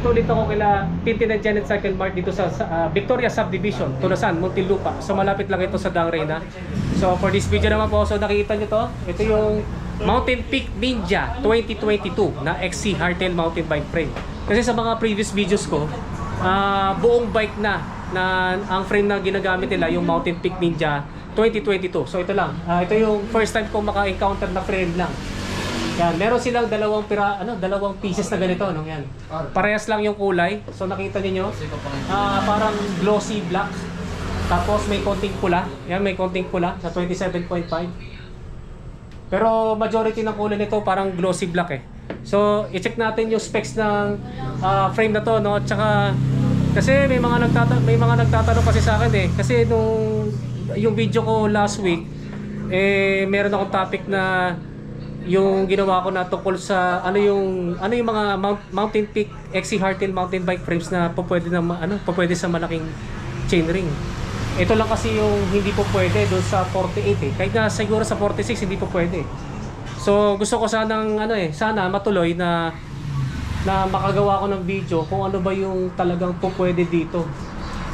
nandito ulit ako kila Tintin and Janet Cycle Mart dito sa, ah, Victoria Subdivision, Tulasan, Muntinlupa. So malapit lang ito sa Dang Reyna. So for this video naman po, so nakikita nyo to. Ito yung Mountain Peak Ninja 2022 na XC Hardtail Mountain Bike Frame. Kasi sa mga previous videos ko, ah, buong bike na na ang frame na ginagamit nila yung Mountain Peak Ninja 2022. So ito lang. Ah, ito yung first time ko maka-encounter na frame lang. Yan, meron silang dalawang pira, ano, dalawang pieces na ganito, no, yan. Parehas lang yung kulay. So nakita niyo ah parang glossy black. Tapos may konting pula. Yan, may konting pula sa 27.5. Pero majority ng kulay nito parang glossy black eh. So, i-check natin yung specs ng ah, frame na to, no? Tsaka kasi may mga nagtata may mga nagtatanong kasi sa akin eh. Kasi nung yung video ko last week eh meron akong topic na yung ginawa ko na tungkol sa ano yung ano yung mga mount, mountain peak XC hardtail mountain bike frames na pwede na ano pwede sa malaking chainring. Ito lang kasi yung hindi po pwede doon sa 48 eh. Kahit na siguro sa 46 hindi po pwede. So gusto ko sanang ano eh, sana matuloy na na makagawa ko ng video kung ano ba yung talagang po pwede dito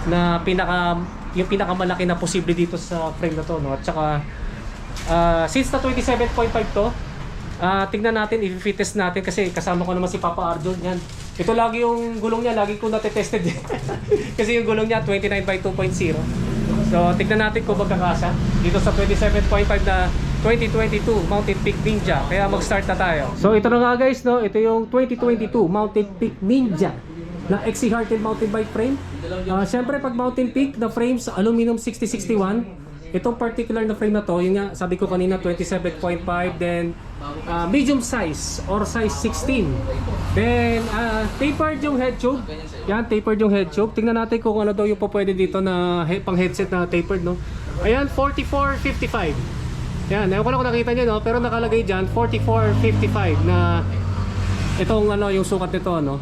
na pinaka yung pinakamalaki na posible dito sa frame na to no at saka ah, since na 27.5 to ah tingnan natin i-fit test natin kasi kasama ko naman si Papa Arjun yan. Ito lagi yung gulong niya lagi ko natetested eh. kasi yung gulong niya 29 by 2.0 so tingnan natin kung magkakasa. Dito sa 27.5 na 2022 Mountain Peak Ninja. Kaya mag-start na tayo. So ito na nga guys no? Ito yung 2022 Mountain Peak Ninja na XC Hardtail mountain bike frame. Ah, Siyempre pag mountain peak the frames aluminum 6061 Itong particular na frame na to, yung nga sabi ko kanina 27.5 then ah, medium size or size 16. Then ah, tapered yung head tube. Yan, tapered yung head tube. Tingnan natin kung ano daw yung po pwede dito na he- pang headset na tapered, no. Ayan, 44.55. Yan, ewan ko lang kung nakita nyo, no? Pero nakalagay dyan, 44.55 na itong ano, yung sukat nito, no?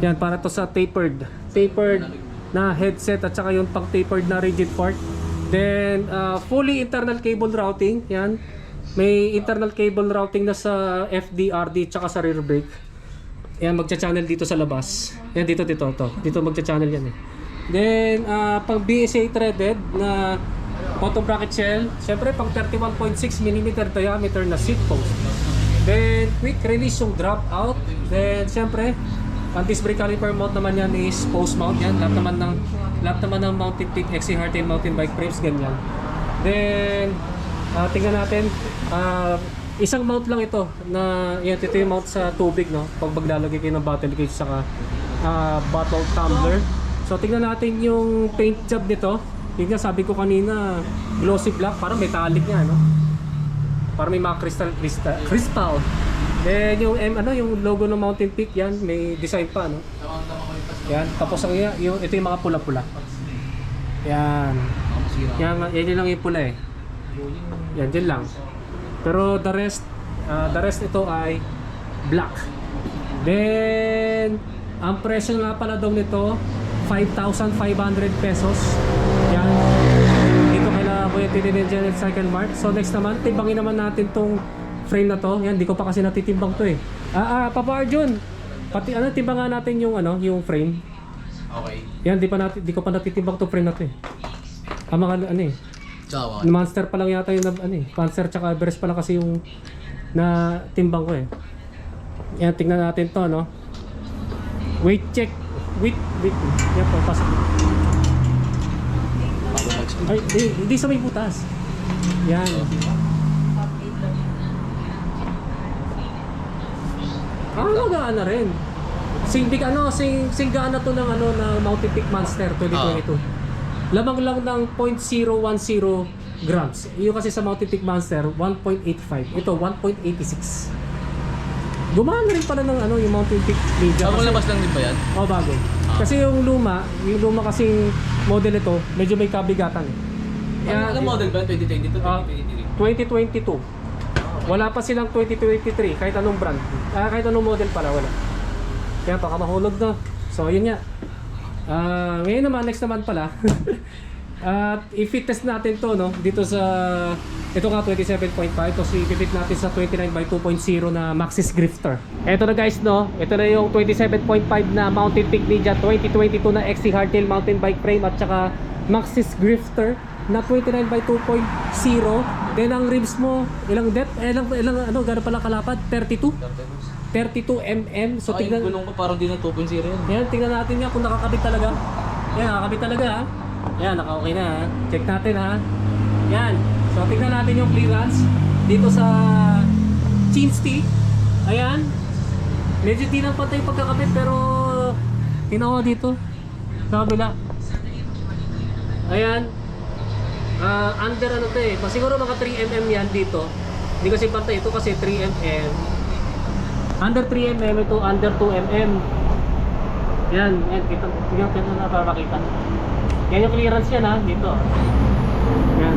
Yan, para to sa tapered. Tapered na headset at saka yung pang tapered na rigid part. Then, uh, fully internal cable routing. Yan. May internal cable routing na sa FDRD tsaka sa rear brake. Yan, magcha-channel dito sa labas. Yan, dito, dito, to. Dito magcha-channel yan eh. Then, uh, pang BSA threaded na bottom bracket shell. Siyempre, pang 31.6 mm diameter na seat post. Then, quick release yung drop out. Then, siyempre, ang disc brake caliper mount naman yan is post mount yan. Lahat naman ng lahat naman ng mountain peak XC Hardtail mountain bike frames ganyan. Then, ah, tingnan natin. ah, isang mount lang ito na yan, ito yung mount sa tubig no. Pag maglalagay kayo ng bottle cage saka ah, bottle tumbler. So tingnan natin yung paint job nito. Yun nga sabi ko kanina, glossy black, parang metallic nga no. Parang may mga crystal crystal, crystal. Then yung M, ano yung logo ng Mountain Peak yan, may design pa no. Yan, tapos ang yung ito yung mga pula-pula. Yan. Yan, yan lang yung pula eh. Yan, dyan lang. Pero the rest, ah, the rest ito ay black. Then, ang presyo nga pala daw nito, 5,500 pesos. Yan. Dito kaila Kuya Tinin Janet Cycle Mart. So next naman, timbangin naman natin tong frame na to. Yan, di ko pa kasi natitimbang to eh. Ah, ah, Papa Arjun. Pati ano, timbangan natin yung ano, yung frame. Okay. Yan, di pa natin, di ko pa natitimbang to frame na to eh. Ang mga ano eh, Tsaka, Monster pa lang yata yung ano eh. Monster tsaka Everest pa lang kasi yung na timbang ko eh. Yan, tingnan natin to, no? Weight check. Wait, wait. Yan po, pasok. Ay, hindi, hindi sa may butas. Yan. Ah, magaan na rin. Sing big ano, sing singgaan na to ng ano ng Mountain Peak Monster 2022. Lamang lang ng 0.010 grams. Yung kasi sa Mountain Peak Monster 1.85. Ito 1.86. Gumana rin pala ng ano yung Mountain Peak Media. kasi- labas lang din ba yan? Oh, bago. Kasi yung luma, yung luma kasing model ito, medyo may kabigatan. eh. Ano Kaya- model ba? 2022, Ah, 2023? 2022. Wala pa silang 2023, kahit anong brand. Ah, kahit anong model pala, wala. Kaya baka mahulog na. So, yun nga. Ah, ngayon naman, next naman pala. At i-fit test natin to no dito sa ito nga 27.5 tapos i-fit natin sa 29 by 2.0 na Maxis Grifter. Ito na guys no, ito na yung 27.5 na Mountain Peak Ninja 2022 na XC Hardtail mountain bike frame at saka Maxis Grifter na 29 by 2.0. Then ang rims mo, ilang depth, eh, ilang, ilang ano, gano'n pala kalapad? 32? 32 mm. So Ay, tignan, gulong ko parang di na 2.0 yan. yan, tingnan natin nga kung nakakabit talaga. Yan, nakakabit talaga ha. Yan, naka-okay na ha. Check natin ha. Yan. So, tingnan natin yung clearance dito sa Chinsti. Ayan. Medyo di lang patay pagkakabit pero tingnan ko dito. Sa kabila. Ayan. Ah, under ano to eh. Siguro mga 3mm yan dito. Hindi kasi pantay ito kasi 3mm. Under 3mm ito, under 2mm. Yan, yan, kita, tingnan kita na para makita. Yan yung clearance yan ha, dito. Yan.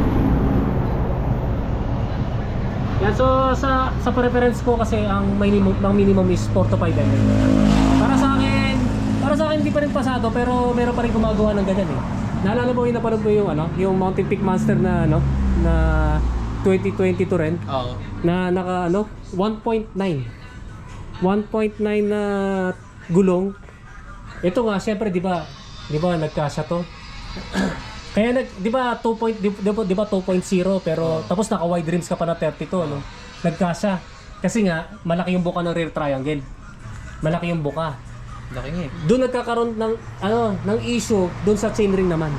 Yan, so sa sa preference ko kasi ang minimum, ang minimum is 4 to 5 mm. Para sa akin, para sa akin hindi pa rin pasado pero meron pa rin gumagawa ng ganyan eh. Naalala mo yung napanood mo yung ano, yung Mountain Peak Monster na ano, na 2022 rin? Oo. na naka ano 1.9 1.9 na gulong. Ito nga syempre di ba di ba nagkasya to? Kaya nag di ba 2. point- di, di ba, di ba 2.0 pero tapos naka wide rims ka pa na 32 no? Nagkasya. Kasi nga malaki yung buka ng rear triangle. Malaki yung buka Laki nga eh. doon nagkakaroon ng ano ng issue doon sa chainring naman.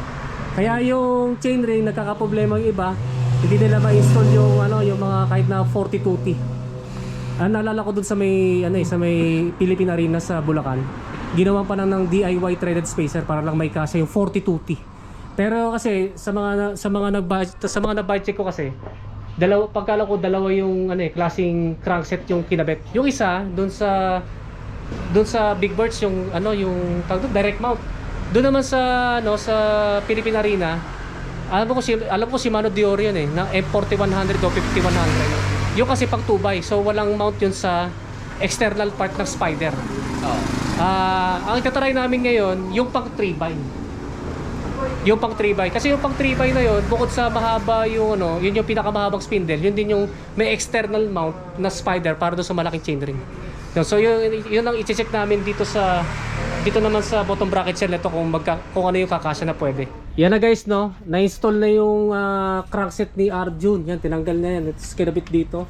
Kaya yung chainring nagkakaproblema yung iba, hindi nila ma-install yung ano yung mga kahit na 42T. Ah, naalala ko doon sa may ano eh, sa may Philippine Arena sa Bulacan. Ginawa pa na ng DIY threaded spacer para lang may kasya yung 42T. Pero kasi sa mga sa mga nag sa mga check ko kasi dalawa pagkala ko dalawa yung ano eh klaseng crankset yung kinabit. Yung isa doon sa doon sa Big Birds yung ano yung tawag doon, direct mount. Doon naman sa ano sa Philippine Arena, alam ko si alam ko si Mano Dior yun eh, na F4100 o 5100. Yung kasi pang 2x, so walang mount yun sa external part ng Spider. Oo. Ah, ang itatry namin ngayon, yung pang 3x. Yung pang 3x. Kasi yung pang 3x na yun, bukod sa mahaba yung ano, yun yung pinakamahabang spindle, yun din yung may external mount na spider para doon sa malaking chainring. Yun, So yun, yun ang i-check namin dito sa dito naman sa bottom bracket shell nito kung magka, kung ano yung kakasya na pwede. Yan na guys no, na-install na yung ah, crankset ni Arjun. Yan tinanggal na yan. It's kinabit dito.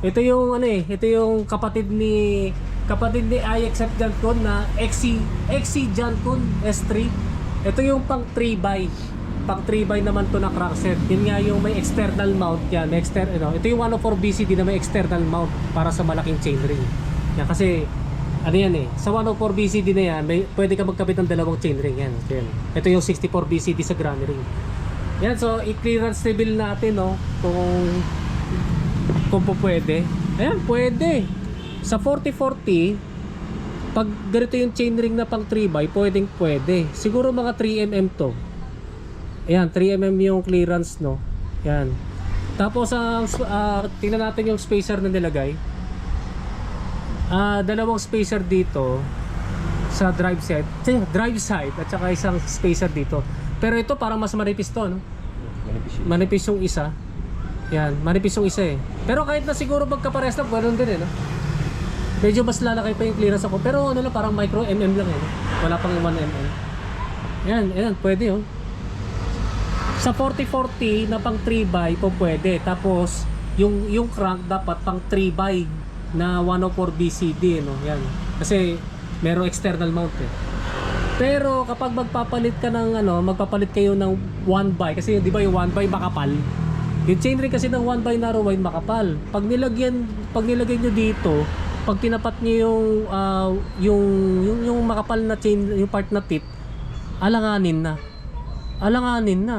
Ito yung ano eh, ito yung kapatid ni kapatid ni iXF Jancon na XC XC Jancon S3. Ito yung pang 3x. Pang 3x naman to na crankset. Yun nga yung may external mount yan. May exter ano, ito yung 104 BCD na may external mount para sa malaking chainring. Yan kasi ano yan eh, sa 104 BCD na yan, may, pwede ka magkabit ng dalawang chainring yan. yan. Ito yung 64 BCD sa granny ring. Yan, so i-clearance reveal natin no, kung kung po pwede. Ayan, pwede. Sa 4040, pag ganito yung chainring na pang 3x, pwedeng pwede. Siguro mga 3mm to. Ayan, 3mm yung clearance, no? Ayan. Tapos, ang ah, tingnan natin yung spacer na nilagay. Ah, dalawang spacer dito sa drive set, drive side at saka isang spacer dito. Pero ito parang mas manipis to, no? Manipis yung isa. Yan, manipis yung isa eh. Pero kahit na siguro magkapares lang, ganoon din eh, no? Medyo mas lalaki pa yung clearance ako. Pero ano lang, parang micro mm lang eh. no? Wala pang 1 mm. Yan, yan, pwede oh. Sa 4040 na pang 3x po pwede. Tapos, yung, yung crank dapat pang 3x na 104 BCD, no? Yan. Kasi, merong external mount eh. Pero kapag magpapalit ka ng ano, magpapalit kayo ng 1x kasi 'di ba yung 1x makapal. Yung chainring kasi ng 1x narrow wide makapal. Pag nilagyan, pag nilagay niyo dito, pag tinapat niyo yung ah, yung, yung yung makapal na chain, yung part na tip, alanganin na. Alanganin na.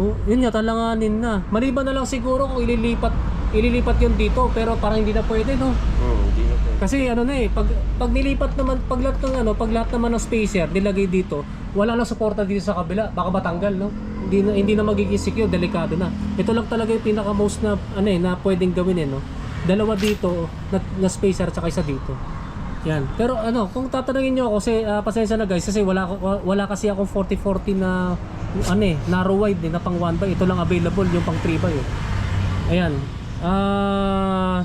Oh, yun nga, talanganin na. Maliban na lang siguro kung ililipat ililipat yun dito, pero parang hindi na pwede, no? Oo, hindi na po. Kasi ano na eh, pag, pag nilipat naman, pag lahat ng ano, pag lahat naman ng spacer nilagay dito, wala na suporta dito sa kabila, baka matanggal, no? Hindi na, hindi na magiging secure, delikado na. Ito lang talaga yung pinaka most na, ano eh, na pwedeng gawin eh, no? Dalawa dito, na, na spacer, tsaka isa dito. Yan. Pero ano, kung tatanungin niyo ako, kasi ah, pasensya na guys, kasi wala, wala kasi akong 40-40 na ano eh, narrow wide eh, na pang 1 by. Ito lang available, yung pang 3 by eh. Ayan. Ah...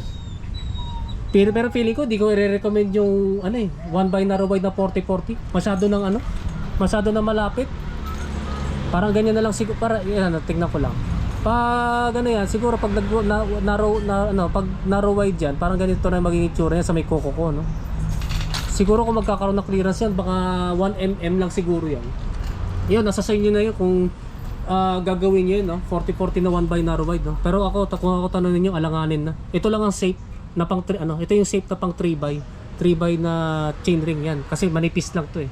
pero, pero feeling ko, di ko i-recommend yung ano eh, 1 by narrow wide na 40-40. Masyado ng ano, masyado na malapit. Parang ganyan na lang siguro, para, yan, tingnan ko lang. Pag ano yan, siguro pag nag, na, narrow, na, ano, pag narrow wide yan, parang ganito na magiging itsura yan sa may koko ko, no? Siguro kung magkakaroon ng clearance yan, baka 1mm lang siguro yan. Yun, nasa sa inyo na yun kung ah, gagawin yun, no? 40-40 na 1 by narrow wide, no? Pero ako, kung ako tanongin nyo, alanganin na. Ito lang ang safe na pang, ano, ito yung safe na pang 3 by 3 by na chain ring yan. Kasi manipis lang to eh.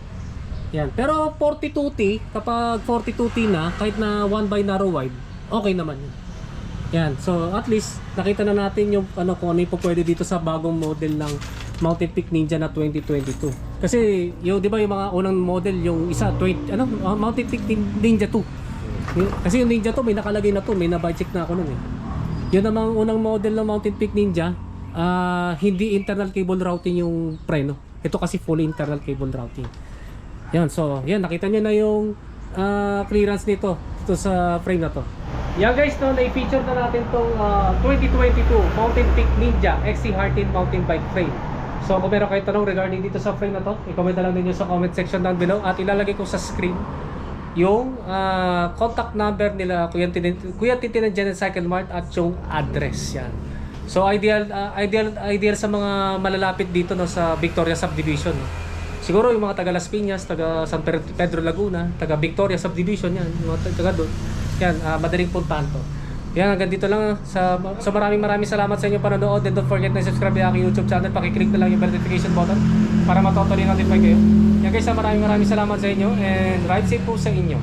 Yan. Pero 42T, kapag 42T na, kahit na 1 by narrow wide, okay naman yun. Yan. So, at least, nakita na natin yung ano, kung ano yung pwede dito sa bagong model ng Mountain Peak Ninja na 2022. Kasi, yung, di ba yung mga unang model, yung isa, 20, ano, Mountain Peak Nin- Ninja 2. Yung- Kasi yung Ninja 2, may nakalagay na to, may na-budget na ako nun eh. Yun namang unang model ng Mountain Peak Ninja, ah, hindi internal cable routing yung preno. Ito kasi fully internal cable routing. Yan, so, yan, nakita nyo na yung ah, clearance nito ito sa frame na to. Yan guys, no, na-feature na natin tong ah, 2022 Mountain Peak Ninja XC Hartin Mountain Bike Frame. So kung meron kayo tanong regarding dito sa frame na to, i-comment na lang ninyo sa comment section down below at ilalagay ko sa screen yung ah, contact number nila Kuya Tinin, Kuya Tintin and Janet Cycle Mart at yung address yan. So ideal ah, ideal ideal sa mga malalapit dito no sa Victoria Subdivision. No? Siguro yung mga taga Las Piñas, taga San Pedro Laguna, taga Victoria Subdivision yan, yung mga taga doon. Yan, ah, madaling puntahan to. Yan, hanggang dito lang. Sa, sa maraming maraming salamat sa inyo panonood. And don't forget na subscribe yung aking YouTube channel. Pakiclick na lang yung notification button para matotally notify kayo. Guys, maraming maraming salamat sa inyo and ride safe po sa inyo.